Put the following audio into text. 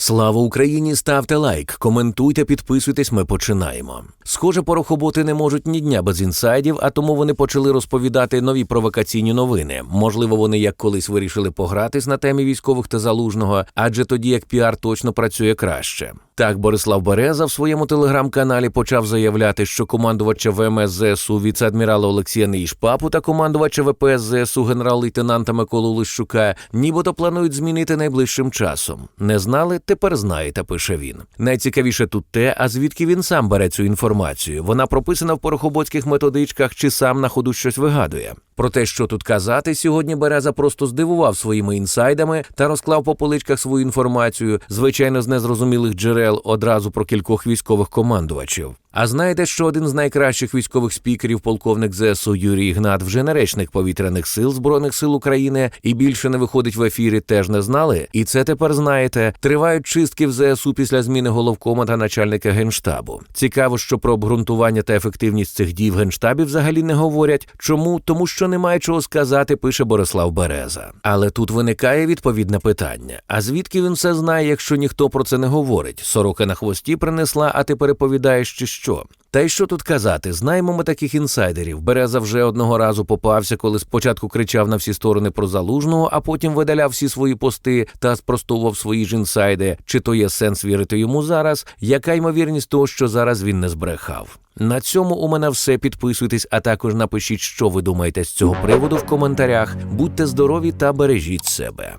Слава Україні! Ставте лайк, коментуйте, підписуйтесь. Ми починаємо. Схоже, порохоботи не можуть ні дня без інсайдів, а тому вони почали розповідати нові провокаційні новини. Можливо, вони як колись вирішили погратись на темі військових та залужного, адже тоді як піар точно працює краще. Так, Борислав Береза в своєму телеграм-каналі почав заявляти, що командувача ВМС ЗСУ віце-адмірала Олексія Неїшпапу та командувача ВПС ЗСУ генерал-лейтенанта Миколу Лищука нібито планують змінити найближчим часом. Не знали, тепер знаєте, пише він. Найцікавіше тут те, а звідки він сам бере цю інформацію. Вона прописана в порохоботських методичках чи сам на ходу щось вигадує. Про те, що тут казати, сьогодні Береза просто здивував своїми інсайдами та розклав по поличках свою інформацію, звичайно, з незрозумілих джерел одразу про кількох військових командувачів. А знаєте, що один з найкращих військових спікерів, полковник ЗСУ Юрій Ігнат, вже не речник повітряних сил збройних сил України і більше не виходить в ефірі, теж не знали. І це тепер знаєте. Тривають чистки в ЗСУ після зміни головкома та начальника генштабу. Цікаво, що про обґрунтування та ефективність цих дій в генштабі взагалі не говорять. Чому? Тому що немає чого сказати, пише Борислав Береза. Але тут виникає відповідне питання: а звідки він все знає, якщо ніхто про це не говорить? Сорока на хвості принесла, а ти переповідаєш чи що? Та й що тут казати? Знаємо ми таких інсайдерів. Береза вже одного разу попався, коли спочатку кричав на всі сторони про залужного, а потім видаляв всі свої пости та спростовував свої ж інсайди. Чи то є сенс вірити йому зараз? Яка ймовірність того, що зараз він не збрехав? На цьому у мене все. Підписуйтесь, а також напишіть, що ви думаєте з цього приводу в коментарях. Будьте здорові та бережіть себе.